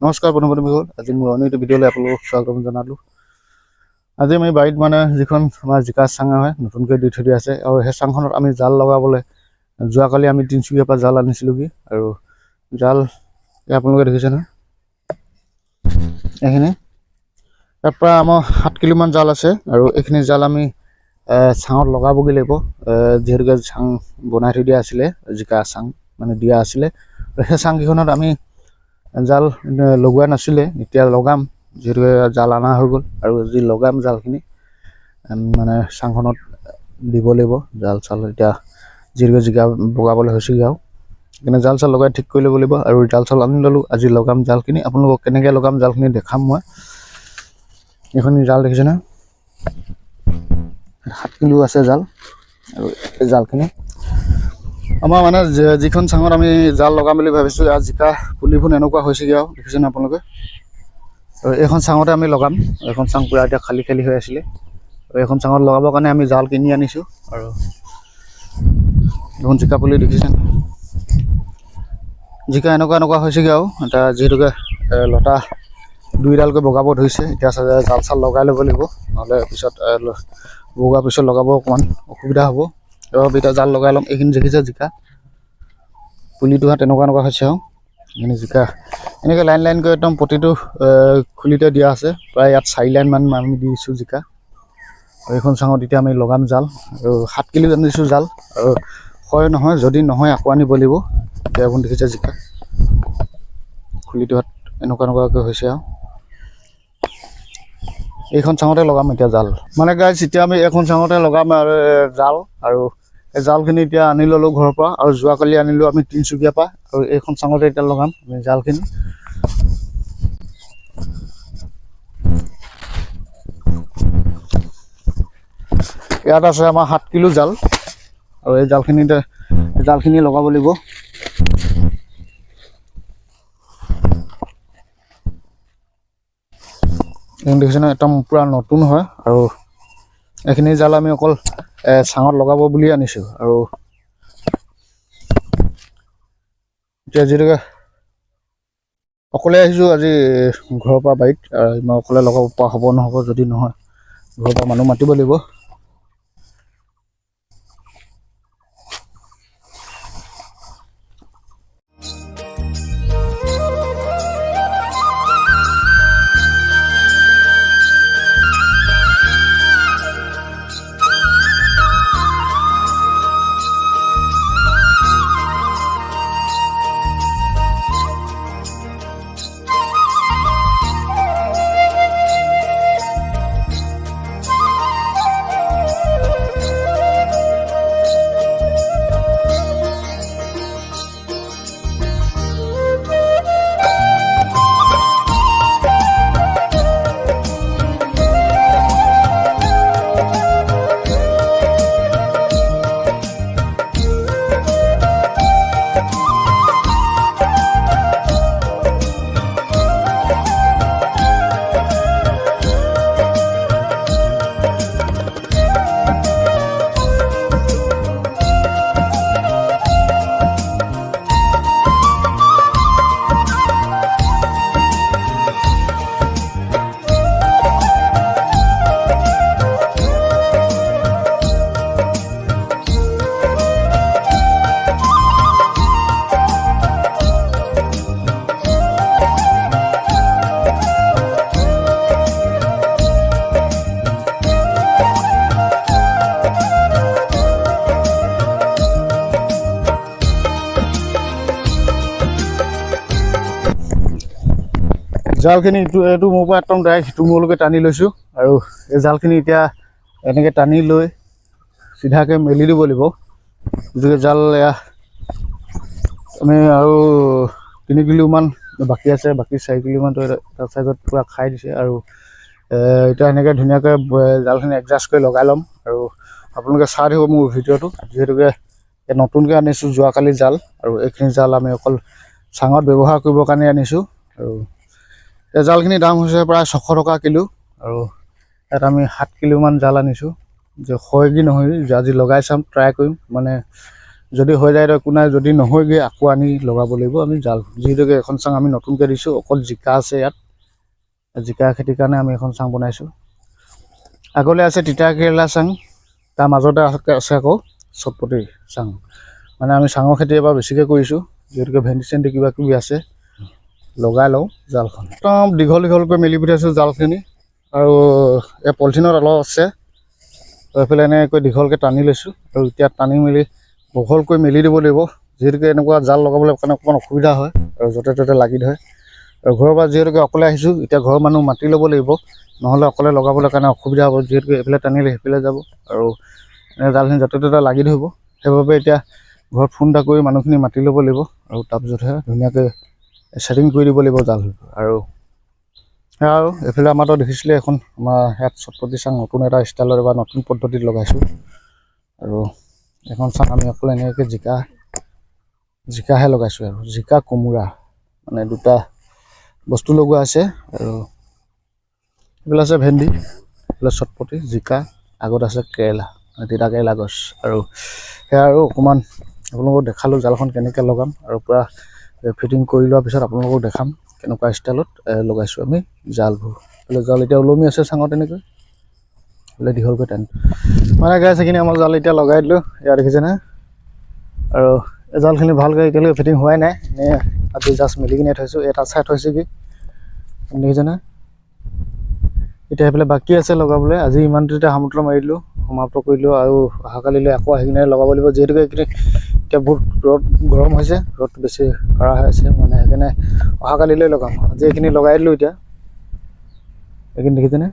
নমস্কাৰ বন্ধু বান্ধৱীসকল আজি মোৰ অন্য এটা ভিডিঅ'লৈ আপোনালোকক স্বাগতম জনালোঁ। আজি আমি বাৰীত মানে যিখন আমাৰ জিকা চাং হয়, নতুনকৈ দি থৈ দিয়া আছে। আৰু সেই চাংখনত আমি জাল লগাবলৈ যোৱাকালি আমি তিনিচুকীয়াৰ পৰা জাল আনিছিলোঁগৈ। আৰু জাল আপোনালোকে দেখিছে নহয় এইখিনি। ইয়াৰ পৰা আমাৰ সাত কিলোমান জাল আছে। আৰু এইখিনি জাল আমি চাঙত লগাবগৈ লাগিব। যিহেতুকে চাং বনাই থৈ দিয়া আছিলে, জিকা চাং মানে দিয়া আছিলে। আৰু সেই চাংকেইখনত আমি জাল লগোৱা নাছিলে এতিয়া লগাম যিহেতুকে জাল অনা হৈ গ'ল আৰু যি লগাম জালখিনি মানে চাংখনত দিব লাগিব জাল চাল এতিয়া যিহেতুকে জিকা বগাবলৈ হৈছেগৈ আৰু সেইকাৰণে জাল চাল লগাই ঠিক কৰি ল'ব লাগিব আৰু জাল চাল আনি ল'লোঁ আজি লগাম জালখিনি আপোনালোকক কেনেকৈ লগাম জালখিনি দেখাম মই এইখন জাল দেখিছে নহয় সাত কিলো আছে জাল আৰু জালখিনি আমাৰ মানে যিখন চাঙত আমি জাল লগাম বুলি ভাবিছোঁ আৰু জিকা পুলিবোৰ এনেকুৱা হৈছেগৈ আৰু দেখিছেনে আপোনালোকে? আৰু এইখন চাঙতে আমি লগাম। এইখন চাং পূৰা এতিয়া খালী খালী হৈ আছিলে। আৰু এইখন চাঙত লগাবৰ কাৰণে আমি জাল কিনি আনিছোঁ আৰু এইখন জিকা পুলি দেখিছেনে জিকা এনেকুৱা এনেকুৱা হৈছেগৈ আৰু এতিয়া যিহেতুকে লতা দুইডালকৈ বগাব ধৰিছে, এতিয়া জাল চাল লগাই ল'ব লাগিব। নহ'লে পিছত বগোৱাৰ পিছত লগাব অকণমান অসুবিধা হ'ব। অলপ এতিয়া জাল লগাই ল'ম, এইখিনি দেখিছে জিকা পুলিটো তেনেকুৱা এনেকুৱা হৈছে আৰু এইখিনি জিকা। এনেকৈ লাইন লাইনকৈ একদম প্ৰতিটো খুলিতে দিয়া আছে। প্ৰায় ইয়াত চাৰি লাইনমান আমি দিছোঁ জিকা। আৰু এইখন চাঙত এতিয়া আমি লগাম জাল। আৰু সাত কিলো আনিছোঁ জাল। আৰু হয়, নহয়, যদি নহয়, আকৌ আনিব লাগিব। এতিয়া আপুনি দেখিছে জিকা। খুলিটো হাত এনেকুৱা, এনেকুৱাকৈ হৈছে আৰু এইখন চাঙতে লগাম এতিয়া জাল। মানে গাইজ এতিয়া আমি এইখন চাঙতে লগাম আৰু জাল আৰু এই জালখিনি এতিয়া আনি ল'লোঁ ঘৰৰ পৰা আৰু যোৱাকালি আনিলোঁ আমি তিনিচুকীয়াৰ পৰা আৰু এইখন চাঙতে এতিয়া লগাম আমি জালখিনি ইয়াত আছে আমাৰ সাত কিলো জাল আৰু এই জালখিনিতে জালখিনি লগাব লাগিব। দেখিছেনে? একদম পূৰা নতুন হয় আৰু এইখিনি জাল আমি অকল চাঙত লগাব বুলি আনিছোঁ আৰু এতিয়া যিহেতুকে অকলে আহিছোঁ আজি ঘৰৰ পৰা আৰু মই অকলে লগাব পৰা হ'ব নহ'ব যদি নহয় ঘৰৰ পৰা মানুহ মাতিব লাগিব। জালখিনি ইটো এইটো মোৰ পৰা একদম ডাইৰেক্ট সিটো মূৰলৈকে টানি লৈছোঁ। আৰু এই জালখিনি এতিয়া এনেকৈ টানি লৈ চিধাকৈ মেলি দিব লাগিব। গতিকে জাল এয়া আমি আৰু তিনি কিলোমান বাকী আছে বাকী চাৰি কিলোমানটো এটা চাইজত পূৰা খাই দিছে। আৰু এতিয়া এনেকৈ ধুনীয়াকৈ জালখিনি এডজাষ্ট কৰি লগাই ল'ম। আৰু আপোনালোকে চাই থাকিব মোৰ ভিডিঅ'টো। যিহেতুকে নতুনকৈ আনিছোঁ যোৱাকালি জাল। আৰু এইখিনি জাল আমি অকল চাঙত ব্যৱহাৰ কৰিবৰ কাৰণে আনিছোঁ। আৰু এই জালখিনি দাম হৈছে প্ৰায় ছশ টকা কিলো আৰু ইয়াত আমি সাত কিলোমান জাল আনিছোঁ। যে হয় কি নহয় আজি লগাই চাম ট্ৰাই কৰিম। মানে যদি হৈ যায় একো নাই যদি নহয়গৈ আকৌ আনি লগাব লাগিব। আমি জাল যিহেতুকে এখন চাং আমি নতুনকৈ দিছোঁ অকল জিকা আছে ইয়াত। জিকা খেতিৰ কাৰণে আমি এখন চাং বনাইছোঁ। আগলৈ আছে তিতা কেৰেলা চাং তাৰ মাজতে আছে আকৌ চটপটি চাং। মানে আমি চাঙৰ খেতি এবাৰ বেছিকৈ কৰিছোঁ যিহেতুকে ভেন্দি চেন্দি কিবা কিবি আছে। লগাই লওঁ জালখন। একদম দীঘল দীঘলকৈ মেলি পঠিয়াইছোঁ জালখিনি। আৰু এই পলিথিনত অলপ আছে। এইফালে এনেকৈ দীঘলকৈ টানি লৈছোঁ। আৰু এতিয়া টানি মেলি বহলকৈ মেলি দিব লাগিব। যিহেতুকে এনেকুৱা জাল লগাবলৈ কাৰণে অকণমান অসুবিধা হয় আৰু য'তে ত'তে লাগি ধৰে। আৰু ঘৰৰ পৰা যিহেতুকে অকলে আহিছোঁ এতিয়া ঘৰৰ মানুহ মাতি ল'ব লাগিব। নহ'লে অকলে লগাবলৈ কাৰণে অসুবিধা হ'ব। যিহেতুকে এইফালে টানিলে সেইফালে যাব। আৰু জালখিনি য'তে ত'তে লাগি ধৰিব। সেইবাবে এতিয়া ঘৰত ফোন এটা কৰি মানুহখিনি মাতি ল'ব লাগিব। আৰু তাৰপিছতহে ধুনীয়াকৈ ছেটিং কৰি দিব লাগিব জাল। আৰু আৰু এইফালে আমাৰতো দেখিছিলে এখন আমাৰ ইয়াত চটপটি চাং নতুন এটা ষ্টাইলত বা নতুন পদ্ধতিত লগাইছোঁ। আৰু এখন চাং আমি অকল এনেকৈ জিকা জিকাহে লগাইছোঁ আৰু। জিকা কোমোৰা মানে দুটা বস্তু লগোৱা আছে। আৰু এইফালে আছে ভেন্দি এইফালে চটপটি জিকা আগত আছে কেৰেলা তিতা কেৰেলা গছ। আৰু সেয়া আৰু অকণমান আপোনালোকক দেখালোঁ জালখন কেনেকৈ লগাম। আৰু পূৰা ফিটিং কৰি লোৱাৰ পিছত আপোনালোকক দেখাম কেনেকুৱা ষ্টাইলত লগাইছোঁ আমি জালবোৰ। এইফালে জাল এতিয়া ওলমি আছে চাঙত এনেকৈ। এইফালে দীঘলকৈ টানি। মানে গাইছ সেইখিনি আমাৰ জাল এতিয়া লগাই দিলোঁ এয়া দেখিছেনে? আৰু এই জালখিনি ভালকৈ এতিয়ালৈকে ফিটিং হোৱাই নাই। এনেই আজি জাষ্ট মেলি কিনে থৈছোঁ এটা চাই থৈছোঁ কি দেখিছেনে? এতিয়া সেইফালে বাকী আছে লগাবলৈ। আজি ইমানটোতে সামৰ্থ মাৰি দিলোঁ সমাপ্ত কৰিলোঁ আৰু অহাকালিলৈ আকৌ আহি কিনে লগাব লাগিব। যিহেতুকে এইখিনি এতিয়া বহুত ৰ'দ, গৰম হৈছে, ৰ'দ বেছি কাঢ়া হৈ আছে মানে সেইকাৰণে অহাকালিলৈ লগাম। আজি এইখিনি লগাই দিলোঁ এতিয়া। এইখিনি দেখিছেনে?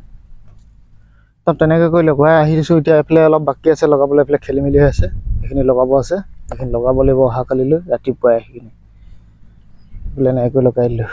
তাত তেনেকৈ কৰি লগাই আহি দিছোঁ। এতিয়া এইফালে অলপ বাকী আছে, লগাবলৈ এইফালে খেলি মেলি হৈ আছে। সেইখিনি লগাব আছে। সেইখিনি লগাব লাগিব অহাকালিলৈ, ৰাতিপুৱাই সেইখিনি এইফালে এনেকৈ লগাই দিলোঁ।